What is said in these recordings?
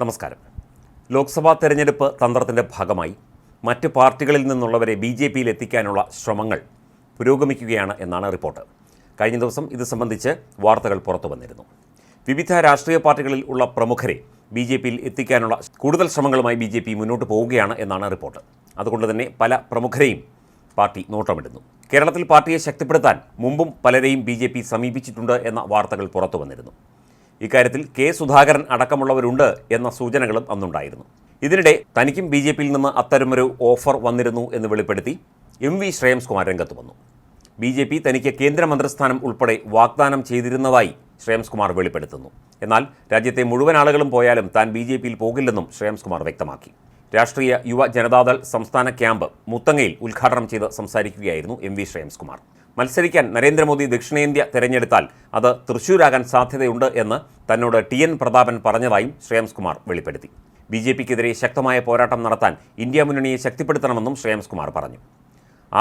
നമസ്കാരം. ലോക്സഭാ തെരഞ്ഞെടുപ്പ് തന്ത്രത്തിന്റെ ഭാഗമായി മറ്റ് പാർട്ടികളിൽ നിന്നുള്ളവരെ ബി ജെ പിയിൽ എത്തിക്കാനുള്ള ശ്രമങ്ങൾ പുരോഗമിക്കുകയാണ് എന്നാണ് റിപ്പോർട്ട്. കഴിഞ്ഞ ദിവസം ഇത് സംബന്ധിച്ച് വാർത്തകൾ പുറത്തു വന്നിരുന്നു. വിവിധ രാഷ്ട്രീയ പാർട്ടികളിൽ ഉള്ള പ്രമുഖരെ ബി ജെ പിയിൽ എത്തിക്കാനുള്ള കൂടുതൽ ശ്രമങ്ങളുമായി ബി ജെ പി മുന്നോട്ട് പോവുകയാണ് എന്നാണ് റിപ്പോർട്ട്. അതുകൊണ്ട് തന്നെ പല പ്രമുഖരെയും പാർട്ടി നോട്ടമിടുന്നു. കേരളത്തിൽ പാർട്ടിയെ ശക്തിപ്പെടുത്താൻ മുമ്പും പലരെയും ബി സമീപിച്ചിട്ടുണ്ട് എന്ന വാർത്തകൾ പുറത്തു വന്നിരുന്നു. ഇക്കാര്യത്തിൽ കെ സുധാകരൻ അടക്കമുള്ളവരുണ്ട് എന്ന സൂചനകളും അന്നുണ്ടായിരുന്നു. ഇതിനിടെ തനിക്കും ബി ജെ പിയിൽ നിന്ന് അത്തരമൊരു ഓഫർ വന്നിരുന്നു എന്ന് വെളിപ്പെടുത്തി എം വി ശ്രേയംസ് കുമാർ രംഗത്ത് വന്നു. ബി ജെ പി തനിക്ക് കേന്ദ്രമന്ത്രിസ്ഥാനം ഉൾപ്പെടെ വാഗ്ദാനം ചെയ്തിരുന്നതായി ശ്രേയംസ് കുമാർ വെളിപ്പെടുത്തുന്നു. എന്നാൽ രാജ്യത്തെ മുഴുവൻ ആളുകളും പോയാലും താൻ ബി ജെ പിയിൽ പോകില്ലെന്നും ശ്രേയംസ് കുമാർ വ്യക്തമാക്കി. രാഷ്ട്രീയ യുവ ജനതാദൾ സംസ്ഥാന ക്യാമ്പ് മുത്തങ്ങയിൽ ഉദ്ഘാടനം ചെയ്ത് സംസാരിക്കുകയായിരുന്നു എം വി ശ്രേയംസ് കുമാർ മത്സരിക്കാൻ നരേന്ദ്രമോദി ദക്ഷിണേന്ത്യ തിരഞ്ഞെടുത്താൽ അത് തൃശൂരാകാൻ സാധ്യതയുണ്ട് എന്ന് തന്നോട് ടി എൻ പ്രതാപൻ പറഞ്ഞതായും ശ്രേയംസ് കുമാർ വെളിപ്പെടുത്തി. ബി ജെ പിക്കെതിരെ ശക്തമായ പോരാട്ടം നടത്താൻ ഇന്ത്യ മുന്നണിയെ ശക്തിപ്പെടുത്തണമെന്നും ശ്രേയംസ് കുമാർ പറഞ്ഞു.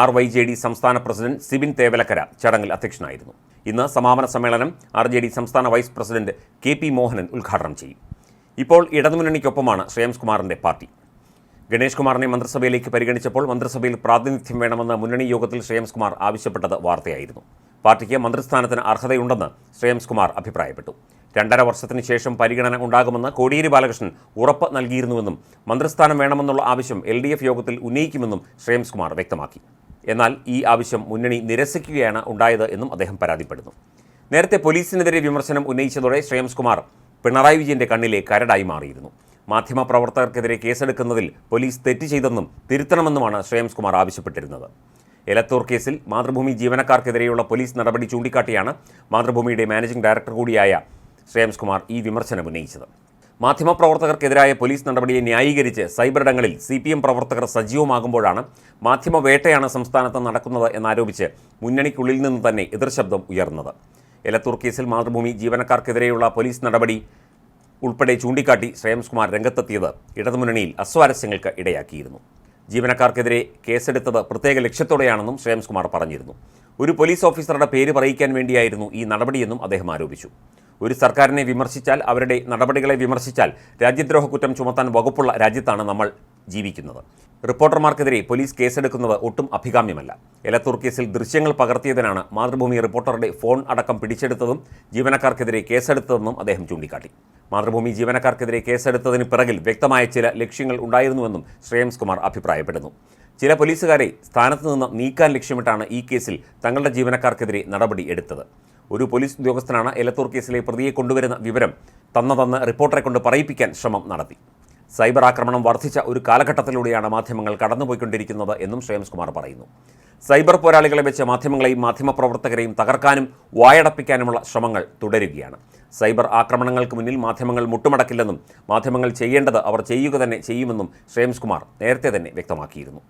ആർ വൈ ജെ ഡി സംസ്ഥാന പ്രസിഡന്റ് സിബിൻ തേവലക്കര ചടങ്ങിൽ അധ്യക്ഷനായിരുന്നു. ഇന്ന് സമാപന സമ്മേളനം ആർ ജെ ഡി സംസ്ഥാന vice president K P Mohanan ഉദ്ഘാടനം ചെയ്യും. ഇപ്പോൾ ഇടതുമുന്നണിക്കൊപ്പമാണ് ശ്രേയംസ് കുമാറിന്റെ പാർട്ടി. ഗണേഷ് കുമാറിനെ മന്ത്രിസഭയിലേക്ക് പരിഗണിച്ചപ്പോൾ മന്ത്രിസഭയിൽ പ്രാതിനിധ്യം വേണമെന്ന് മുന്നണി യോഗത്തിൽ ശ്രേയംസ് കുമാർ ആവശ്യപ്പെട്ടത് വാർത്തയായിരുന്നു. പാർട്ടിക്ക് മന്ത്രിസ്ഥാനത്തിന് അർഹതയുണ്ടെന്ന് ശ്രേയംസ് കുമാർ അഭിപ്രായപ്പെട്ടു. രണ്ടര വർഷത്തിന് ശേഷം പരിഗണന ഉണ്ടാകുമെന്ന് കോടിയേരി ബാലകൃഷ്ണൻ ഉറപ്പ് നൽകിയിരുന്നുവെന്നും മന്ത്രിസ്ഥാനം വേണമെന്നുള്ള ആവശ്യം എൽ ഡി എഫ് യോഗത്തിൽ ഉന്നയിക്കുമെന്നും ശ്രേയംസ് കുമാർ വ്യക്തമാക്കി. എന്നാൽ ഈ ആവശ്യം മുന്നണി നിരസിക്കുകയാണ് ഉണ്ടായത് എന്നും അദ്ദേഹം പരാതിപ്പെടുന്നു. നേരത്തെ പോലീസിനെതിരെ വിമർശനം ഉന്നയിച്ചതോടെ ശ്രേയംസ് കുമാർ പിണറായി വിജയന്റെ കണ്ണിലെ കരടായി മാറിയിരുന്നു. മാധ്യമപ്രവർത്തകർക്കെതിരെ കേസെടുക്കുന്നതിൽ പോലീസ് തെറ്റ് ചെയ്തെന്നും തിരുത്തണമെന്നുമാണ് ശ്രേയംസ് കുമാർ ആവശ്യപ്പെട്ടിരുന്നത്. എലത്തൂർ കേസിൽ മാതൃഭൂമി ജീവനക്കാർക്കെതിരെയുള്ള പോലീസ് നടപടി ചൂണ്ടിക്കാട്ടിയാണ് മാതൃഭൂമിയുടെ മാനേജിംഗ് ഡയറക്ടർ കൂടിയായ ശ്രേയംസ് കുമാർ ഈ വിമർശനം ഉന്നയിച്ചത്. മാധ്യമപ്രവർത്തകർക്കെതിരായ പോലീസ് നടപടിയെ ന്യായീകരിച്ച് സൈബറിടങ്ങളിൽ സി പി എം പ്രവർത്തകർ സജീവമാകുമ്പോഴാണ് മാധ്യമവേട്ടയാണ് സംസ്ഥാനത്ത് നടക്കുന്നത് എന്നാരോപിച്ച് മുന്നണിക്കുള്ളിൽ നിന്ന് തന്നെ എതിർശബ്ദം ഉയർന്നത്. എലത്തൂർ കേസിൽ മാതൃഭൂമി ജീവനക്കാർക്കെതിരെയുള്ള പോലീസ് നടപടി ഉൾപ്പെടെ ചൂണ്ടിക്കാട്ടി ശ്രേയംസ് കുമാർ രംഗത്തെത്തിയത് ഇടതുമുന്നണിയിൽ അസ്വാരസ്യങ്ങൾക്ക് ഇടയാക്കിയിരുന്നു. ജീവനക്കാർക്കെതിരെ കേസെടുത്തത് പ്രത്യേക ലക്ഷ്യത്തോടെയാണെന്നും ശ്രേയംസ് കുമാർ പറഞ്ഞിരുന്നു. ഒരു പോലീസ് ഓഫീസറുടെ പേര് പറയിക്കാൻ വേണ്ടിയായിരുന്നു ഈ നടപടിയെന്നും അദ്ദേഹം ആരോപിച്ചു. ഒരു സർക്കാരിനെ വിമർശിച്ചാൽ അവരുടെ നടപടികളെ വിമർശിച്ചാൽ രാജ്യദ്രോഹ കുറ്റം ചുമത്താൻ വകുപ്പുള്ള രാജ്യത്താണ് നമ്മൾ ജീവിക്കുന്നത്. റിപ്പോർട്ടർമാർക്കെതിരെ പോലീസ് കേസെടുക്കുന്നത് ഒട്ടും അഭികാമ്യമല്ല. എലത്തൂർ കേസിൽ ദൃശ്യങ്ങൾ പകർത്തിയതിനാണ് മാതൃഭൂമി റിപ്പോർട്ടറുടെ ഫോൺ അടക്കം പിടിച്ചെടുത്തതും ജീവനക്കാർക്കെതിരെ കേസെടുത്തതെന്നും അദ്ദേഹം ചൂണ്ടിക്കാട്ടി. മാതൃഭൂമി ജീവനക്കാർക്കെതിരെ കേസെടുത്തതിന് പിറകിൽ വ്യക്തമായ ചില ലക്ഷ്യങ്ങൾ ഉണ്ടായിരുന്നുവെന്നും ശ്രേയംസ് കുമാർ അഭിപ്രായപ്പെടുന്നു. ചില പോലീസുകാരെ സ്ഥാനത്ത് നിന്ന് നീക്കാൻ ലക്ഷ്യമിട്ടാണ് ഈ കേസിൽ തങ്ങളുടെ ജീവനക്കാർക്കെതിരെ നടപടി എടുത്തത്. ഒരു പോലീസ് ഉദ്യോഗസ്ഥനാണ് എലത്തൂർ കേസിലെ പ്രതിയെ കൊണ്ടുവരുന്ന വിവരം തന്നതെന്ന് റിപ്പോർട്ടറെ കൊണ്ട് പറയിപ്പിക്കാൻ ശ്രമം നടത്തി. സൈബർ ആക്രമണം വർദ്ധിച്ച ഒരു കാലഘട്ടത്തിലൂടെയാണ് മാധ്യമങ്ങൾ കടന്നുപോയിക്കൊണ്ടിരിക്കുന്നത് എന്നും ശ്രേയംസ് കുമാർ പറയുന്നു. സൈബർ പോരാളികളെ വെച്ച് മാധ്യമങ്ങളെയും മാധ്യമപ്രവർത്തകരെയും തകർക്കാനും വായടപ്പിക്കാനുമുള്ള ശ്രമങ്ങൾ തുടരുകയാണ്. സൈബർ ആക്രമണങ്ങൾക്ക് മുന്നിൽ മാധ്യമങ്ങൾ മുട്ടുമടക്കില്ലെന്നും മാധ്യമങ്ങൾ ചെയ്യേണ്ടത് അവർ ചെയ്യുക തന്നെ ചെയ്യുമെന്നും ശ്രേയംസ് കുമാർ നേരത്തെ തന്നെ വ്യക്തമാക്കിയിരുന്നു.